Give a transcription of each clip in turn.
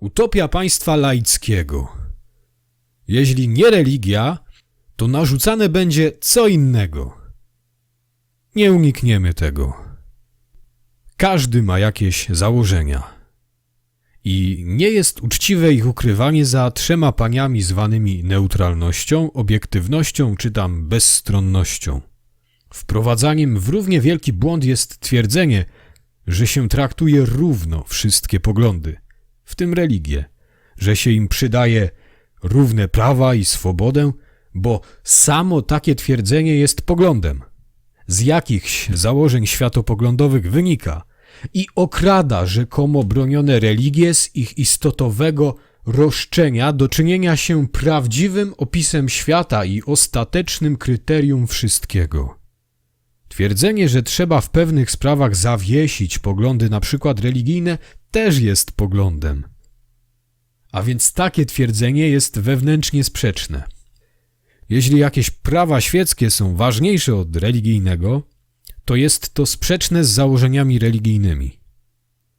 Utopia państwa laickiego. Jeśli nie religia, to narzucane będzie co innego. Nie unikniemy tego. Każdy ma jakieś założenia. I nie jest uczciwe ich ukrywanie za trzema paniami zwanymi neutralnością, obiektywnością czy tam bezstronnością. Wprowadzaniem w równie wielki błąd jest twierdzenie, że się traktuje równo wszystkie poglądy, w tym religię, że się im przydaje równe prawa i swobodę, bo samo takie twierdzenie jest poglądem. Z jakichś założeń światopoglądowych wynika i okrada rzekomo bronione religie z ich istotowego roszczenia do czynienia się prawdziwym opisem świata i ostatecznym kryterium wszystkiego. Twierdzenie, że trzeba w pewnych sprawach zawiesić poglądy na przykład religijne, też jest poglądem. A więc takie twierdzenie jest wewnętrznie sprzeczne. Jeśli jakieś prawa świeckie są ważniejsze od religijnego, to jest to sprzeczne z założeniami religijnymi.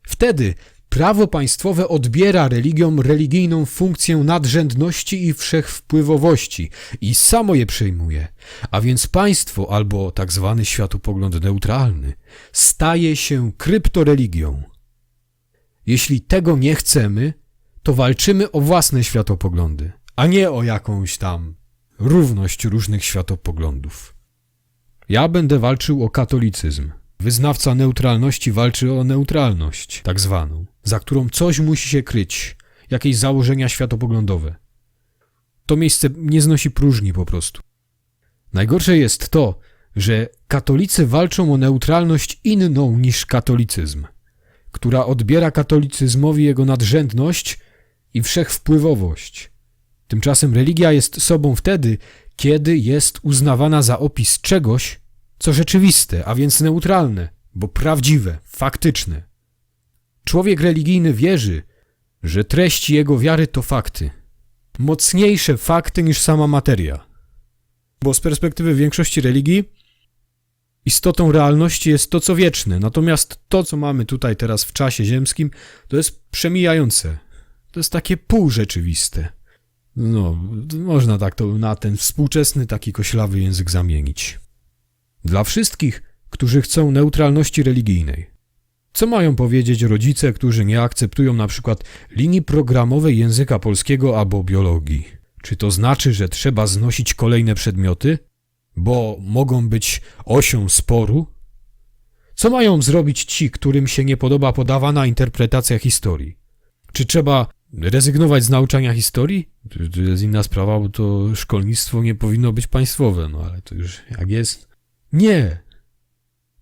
Wtedy prawo państwowe odbiera religiom religijną funkcję nadrzędności i wszechwpływowości i samo je przejmuje, a więc państwo albo tak zwany światopogląd neutralny staje się kryptoreligią. Jeśli tego nie chcemy, to walczymy o własne światopoglądy, a nie o jakąś tam równość różnych światopoglądów. Ja będę walczył o katolicyzm. Wyznawca neutralności walczy o neutralność, tak zwaną, za którą coś musi się kryć, jakieś założenia światopoglądowe. To miejsce nie znosi próżni po prostu. Najgorsze jest to, że katolicy walczą o neutralność inną niż katolicyzm, która odbiera katolicyzmowi jego nadrzędność i wszechwpływowość. Tymczasem religia jest sobą wtedy, kiedy jest uznawana za opis czegoś, co rzeczywiste, a więc neutralne, bo prawdziwe, faktyczne. Człowiek religijny wierzy, że treść jego wiary to fakty. Mocniejsze fakty niż sama materia. Bo z perspektywy większości religii istotą realności jest to, co wieczne, natomiast to, co mamy tutaj teraz w czasie ziemskim, to jest przemijające. To jest takie półrzeczywiste. No, można tak to na ten współczesny, taki koślawy język zamienić. Dla wszystkich, którzy chcą neutralności religijnej. Co mają powiedzieć rodzice, którzy nie akceptują na przykład linii programowej języka polskiego albo biologii? Czy to znaczy, że trzeba znosić kolejne przedmioty, bo mogą być osią sporu? Co mają zrobić ci, którym się nie podoba podawana interpretacja historii? Czy trzeba rezygnować z nauczania historii? To, jest inna sprawa, bo to szkolnictwo nie powinno być państwowe, no ale to już jak jest. Nie.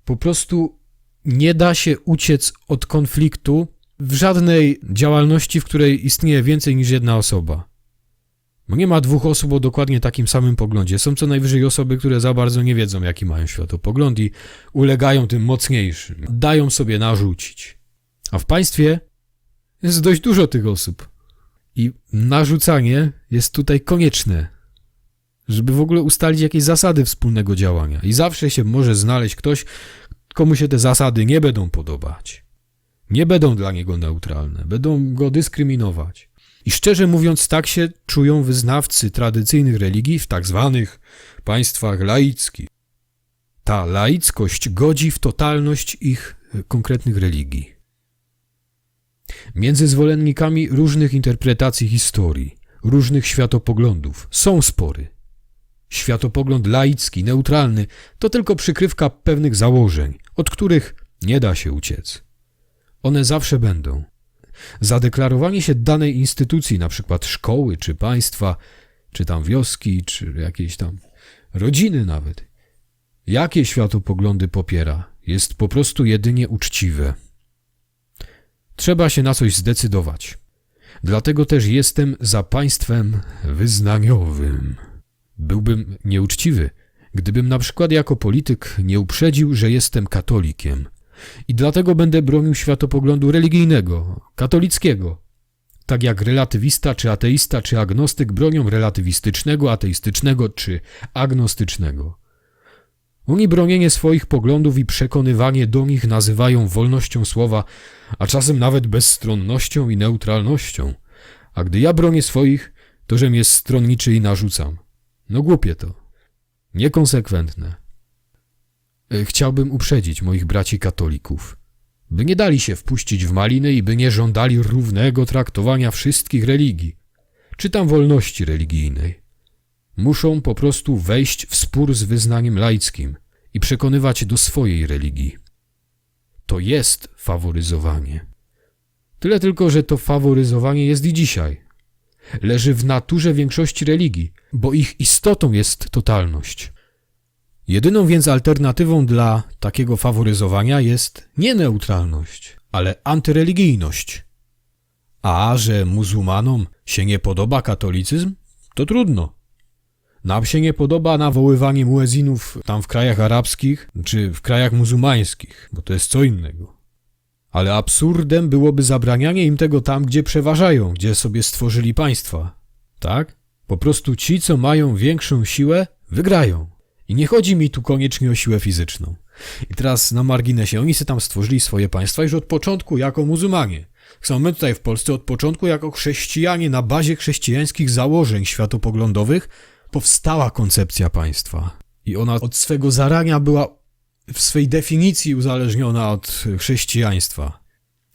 Po prostu nie da się uciec od konfliktu w żadnej działalności, w której istnieje więcej niż jedna osoba. Bo nie ma dwóch osób o dokładnie takim samym poglądzie. Są co najwyżej osoby, które za bardzo nie wiedzą, jaki mają światopogląd i ulegają tym mocniejszym. Dają sobie narzucić. A w państwie jest dość dużo tych osób. I narzucanie jest tutaj konieczne, żeby w ogóle ustalić jakieś zasady wspólnego działania. I zawsze się może znaleźć ktoś, komu się te zasady nie będą podobać. Nie będą dla niego neutralne, będą go dyskryminować. I szczerze mówiąc, tak się czują wyznawcy tradycyjnych religii w tak zwanych państwach laickich. Ta laickość godzi w totalność ich konkretnych religii. Między zwolennikami różnych interpretacji historii, różnych światopoglądów są spory. Światopogląd laicki, neutralny to tylko przykrywka pewnych założeń, od których nie da się uciec. One zawsze będą. Zadeklarowanie się danej instytucji, na przykład szkoły, czy państwa, czy tam wioski, czy jakiejś tam rodziny nawet, jakie światopoglądy popiera, jest po prostu jedynie uczciwe. Trzeba się na coś zdecydować. Dlatego też jestem za państwem wyznaniowym. Byłbym nieuczciwy, gdybym na przykład jako polityk nie uprzedził, że jestem katolikiem. I dlatego będę bronił światopoglądu religijnego, katolickiego. Tak jak relatywista, czy ateista, czy agnostyk bronią relatywistycznego, ateistycznego, czy agnostycznego. Oni bronienie swoich poglądów i przekonywanie do nich nazywają wolnością słowa, a czasem nawet bezstronnością i neutralnością. A gdy ja bronię swoich, to żem jest stronniczy i narzucam. No głupie to. Niekonsekwentne. E, Chciałbym uprzedzić moich braci katolików, by nie dali się wpuścić w maliny i by nie żądali równego traktowania wszystkich religii, czy tam wolności religijnej. Muszą po prostu wejść w spór z wyznaniem laickim i przekonywać do swojej religii. To jest faworyzowanie. Tyle tylko, że to faworyzowanie jest i dzisiaj. Leży w naturze większości religii, bo ich istotą jest totalność. Jedyną więc alternatywą dla takiego faworyzowania jest nie neutralność, ale antyreligijność. A że muzułmanom się nie podoba katolicyzm, to trudno. Nam się nie podoba nawoływanie muezinów tam w krajach arabskich czy w krajach muzułmańskich, bo to jest co innego. Ale absurdem byłoby zabranianie im tego tam, gdzie przeważają, gdzie sobie stworzyli państwa. Tak? Po prostu ci, co mają większą siłę, wygrają. I nie chodzi mi tu koniecznie o siłę fizyczną. I teraz na marginesie, oni sobie tam stworzyli swoje państwa już od początku jako muzułmanie. Są my tutaj w Polsce od początku jako chrześcijanie na bazie chrześcijańskich założeń światopoglądowych powstała koncepcja państwa. I ona od swego zarania była w swej definicji uzależniona od chrześcijaństwa.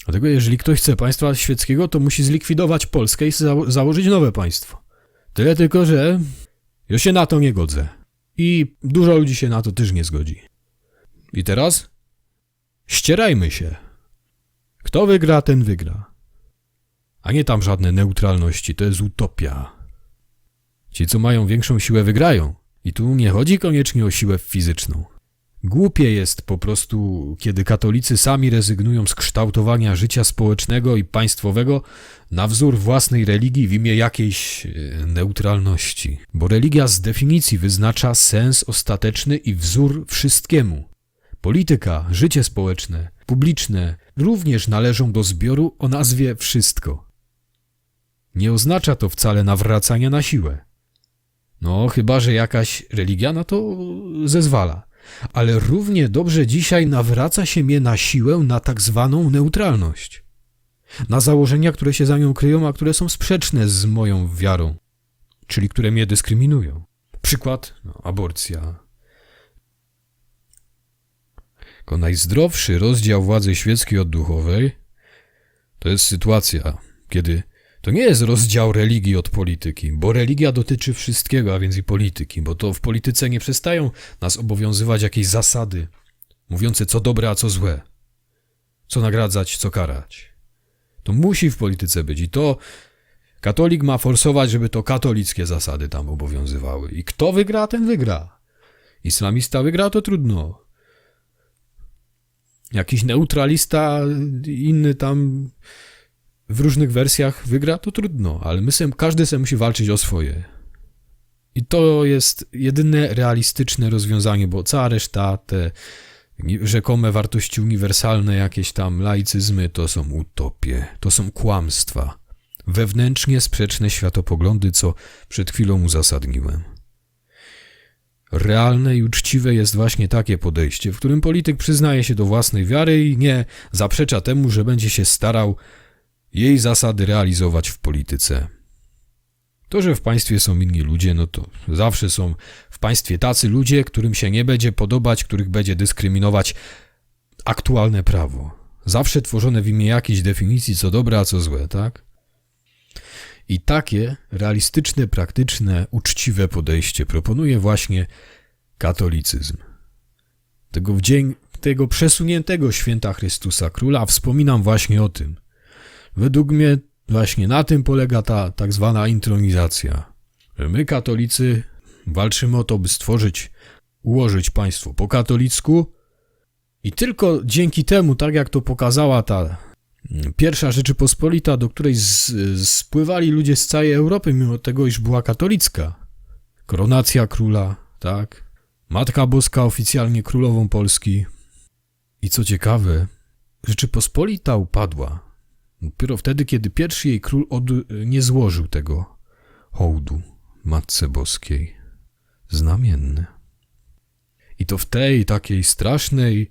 Dlatego jeżeli ktoś chce państwa świeckiego, to musi zlikwidować Polskę i zało- założyć nowe państwo. Tyle tylko, że ja się na to nie godzę. I dużo ludzi się na to też nie zgodzi. I teraz ścierajmy się. Kto wygra, ten wygra. A nie tam żadne neutralności, to jest utopia. Ci, co mają większą siłę, wygrają. I tu nie chodzi koniecznie o siłę fizyczną. Głupie jest po prostu, kiedy katolicy sami rezygnują z kształtowania życia społecznego i państwowego na wzór własnej religii w imię jakiejś e, neutralności. Bo religia z definicji wyznacza sens ostateczny i wzór wszystkiemu. Polityka, życie społeczne, publiczne również należą do zbioru o nazwie wszystko. Nie oznacza to wcale nawracania na siłę. No, chyba że jakaś religia na to zezwala. Ale równie dobrze dzisiaj nawraca się mnie na siłę na tak zwaną neutralność. Na założenia, które się za nią kryją, a które są sprzeczne z moją wiarą, czyli które mnie dyskryminują. Przykład no, aborcja. Jako najzdrowszy rozdział władzy świeckiej od duchowej to jest sytuacja, kiedy to nie jest rozdział religii od polityki, bo religia dotyczy wszystkiego, a więc i polityki, bo to w polityce nie przestają nas obowiązywać jakieś zasady mówiące co dobre, a co złe, co nagradzać, co karać. To musi w polityce być i to katolik ma forsować, żeby to katolickie zasady tam obowiązywały. I kto wygra, ten wygra. Islamista wygra, to trudno. Jakiś neutralista, inny tam w różnych wersjach wygra, to trudno, ale my sem, każdy se musi walczyć o swoje. I to jest jedyne realistyczne rozwiązanie, bo cała reszta, te rzekome wartości uniwersalne, jakieś tam laicyzmy, to są utopie, to są kłamstwa. Wewnętrznie sprzeczne światopoglądy, co przed chwilą uzasadniłem. Realne i uczciwe jest właśnie takie podejście, w którym polityk przyznaje się do własnej wiary i nie zaprzecza temu, że będzie się starał jej zasady realizować w polityce. To, że w państwie są inni ludzie, no to zawsze są w państwie tacy ludzie, którym się nie będzie podobać, których będzie dyskryminować aktualne prawo. Zawsze tworzone w imię jakiejś definicji, co dobre, a co złe, tak? I takie realistyczne, praktyczne, uczciwe podejście proponuje właśnie katolicyzm. Tego w dzień tego przesuniętego święta Chrystusa Króla wspominam właśnie o tym. Według mnie właśnie na tym polega ta tak zwana intronizacja. My, katolicy, walczymy o to, by stworzyć, ułożyć państwo po katolicku i tylko dzięki temu, tak jak to pokazała ta mm, pierwsza Rzeczypospolita, do której z, spływali ludzie z całej Europy, mimo tego, iż była katolicka. Koronacja króla, tak? Matka Boska oficjalnie królową Polski. I co ciekawe, Rzeczypospolita upadła Dopiero wtedy, kiedy pierwszy jej król od, nie złożył tego hołdu Matce Boskiej. Znamienne. I to w tej takiej strasznej,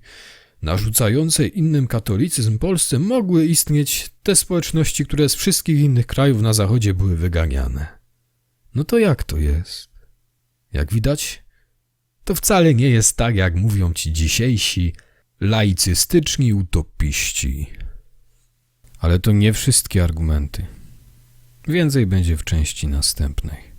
narzucającej innym katolicyzm Polsce mogły istnieć te społeczności, które z wszystkich innych krajów na zachodzie były wyganiane. No to jak to jest? Jak widać, to wcale nie jest tak, jak mówią ci dzisiejsi laicystyczni utopiści. Ale to nie wszystkie argumenty. Więcej będzie w części następnej.